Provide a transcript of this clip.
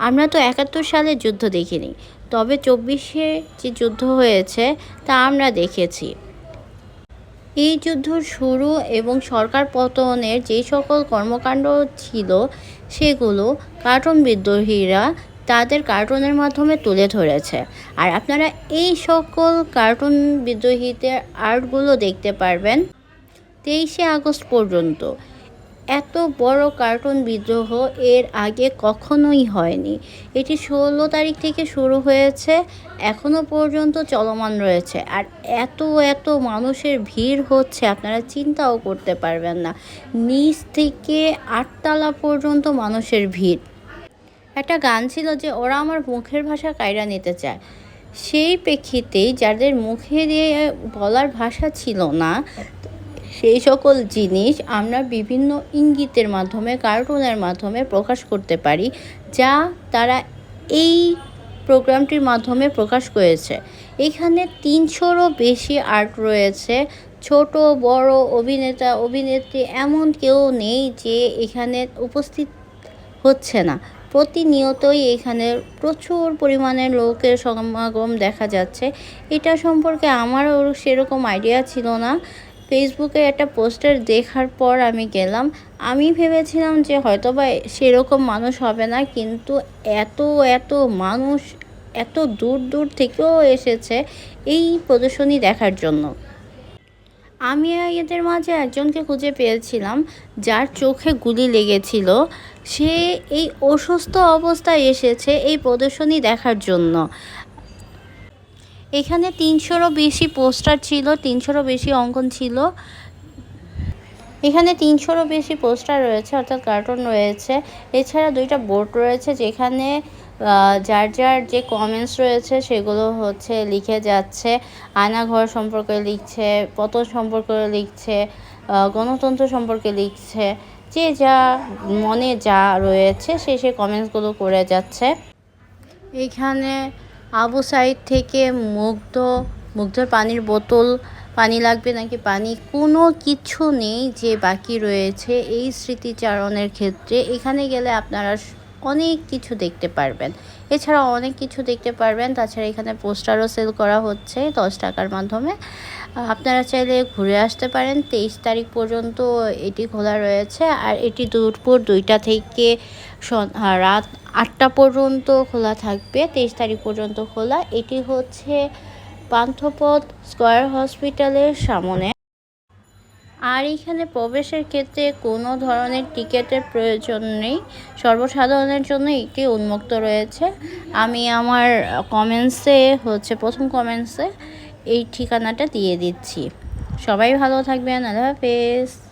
আমরা তো একাত্তর সালে যুদ্ধ দেখিনি, তবে চব্বিশে যে যুদ্ধ হয়েছে তা আমরা দেখেছি। এই যুদ্ধ শুরু এবং সরকার পতনের যে সকল কর্মকাণ্ড ছিল সেগুলো কার্টুন বিদ্রোহীরা তাদের কার্টুনের মাধ্যমে তুলে ধরেছে। আর আপনারা এই সকল কার্টুন বিদ্রোহীদের আর্টগুলো দেখতে পারবেন তেইশে আগস্ট পর্যন্ত। এত বড় কার্টুন বিদ্রোহ এর আগে কখনোই হয়নি। এটি ষোলো তারিখ থেকে শুরু হয়েছে এখনও পর্যন্ত চলমান রয়েছে। আর এত এত মানুষের ভিড় হচ্ছে, আপনারা চিন্তাও করতে পারবেন না। নিচ থেকে আটতলা পর্যন্ত মানুষের ভিড়। একটা গান ছিল যে, ওরা আমার মুখের ভাষা কায়রা নিতে চায়। সেই প্রেক্ষিতেই যাদের মুখে দিয়ে বলার ভাষা ছিল না সেই সকল জিনিস আমরা বিভিন্ন ইঙ্গিতের মাধ্যমে, কার্টুনের মাধ্যমে প্রকাশ করতে পারি, যা তারা এই প্রোগ্রামটির মাধ্যমে প্রকাশ করেছে। এখানে তিনশোরও বেশি আর্ট রয়েছে। ছোট, বড়, অভিনেতা, অভিনেত্রী এমন কেউ নেই যে এখানে উপস্থিত হচ্ছে না। প্রতিনিয়তই এখানে প্রচুর পরিমাণে লোকের সমাগম দেখা যাচ্ছে। এটা সম্পর্কে আমারও সেরকম আইডিয়া ছিল না। ফেসবুকে একটা পোস্টার দেখার পর আমি গেলাম। আমি ভেবেছিলাম যে হয়তো বা সেরকম মানুষ হবে না, কিন্তু এত এত মানুষ এত দূর দূর থেকেও এসেছে এই প্রদর্শনী দেখার জন্য। আমি এদের মাঝে একজনকে খুঁজে পেয়েছিলাম, যার চোখে গুলি লেগেছিল। সে এই অসুস্থ অবস্থায় এসেছে এই প্রদর্শনী দেখার জন্য। এখানে তিনশোরও বেশি পোস্টার ছিল, তিনশোরও বেশি অঙ্কন ছিল। এখানে তিনশোরও বেশি পোস্টার রয়েছে, অর্থাৎ কার্টুন রয়েছে। এছাড়া দুইটা বোর্ড রয়েছে যেখানে যার যার যে কমেন্টস রয়েছে সেগুলো হচ্ছে লিখে যাচ্ছে। আয়নাঘর সম্পর্কে লিখছে, পতন সম্পর্কে লিখছে গণতন্ত্র সম্পর্কে লিখছে। যে যা মনে যা রয়েছে সে সে কমেন্টসগুলো করে যাচ্ছে। এখানে আবু সাইড থেকে মুগ্ধ, মুগ্ধর পানির বোতল, পানি লাগবে নাকি পানি? কোনো কিছু নেই যে বাকি রয়েছে এই স্মৃতিচারণের ক্ষেত্রে। এখানে গেলে আপনারা অনেক কিছু দেখতে পারবেন। এছাড়া অনেক কিছু দেখতে পারবেন। তাছাড়া এখানে পোস্টারও সেল করা হচ্ছে দশ টাকার মাধ্যমে। আপনারা চাইলে ঘুরে আসতে পারেন। তেইশ তারিখ পর্যন্ত এটি খোলা রয়েছে। আর এটি দুপুর দুইটা থেকে রাত আটটা পর্যন্ত খোলা থাকবে। তেইশ তারিখ পর্যন্ত খোলা। এটি হচ্ছে পান্থপথ স্কয়ার হসপিটালের সামনে। আর এখানে প্রবেশের ক্ষেত্রে কোনো ধরনের টিকেটের প্রয়োজন নেই। সর্বসাধারণের জন্য এটি উন্মুক্ত রয়েছে। আমি আমার কমেন্টসে হচ্ছে প্রথম কমেন্টসে এই ঠিকানাটা দিয়ে দিচ্ছি। সবাই ভালো থাকবেন, আল্লাহ হাফেজ।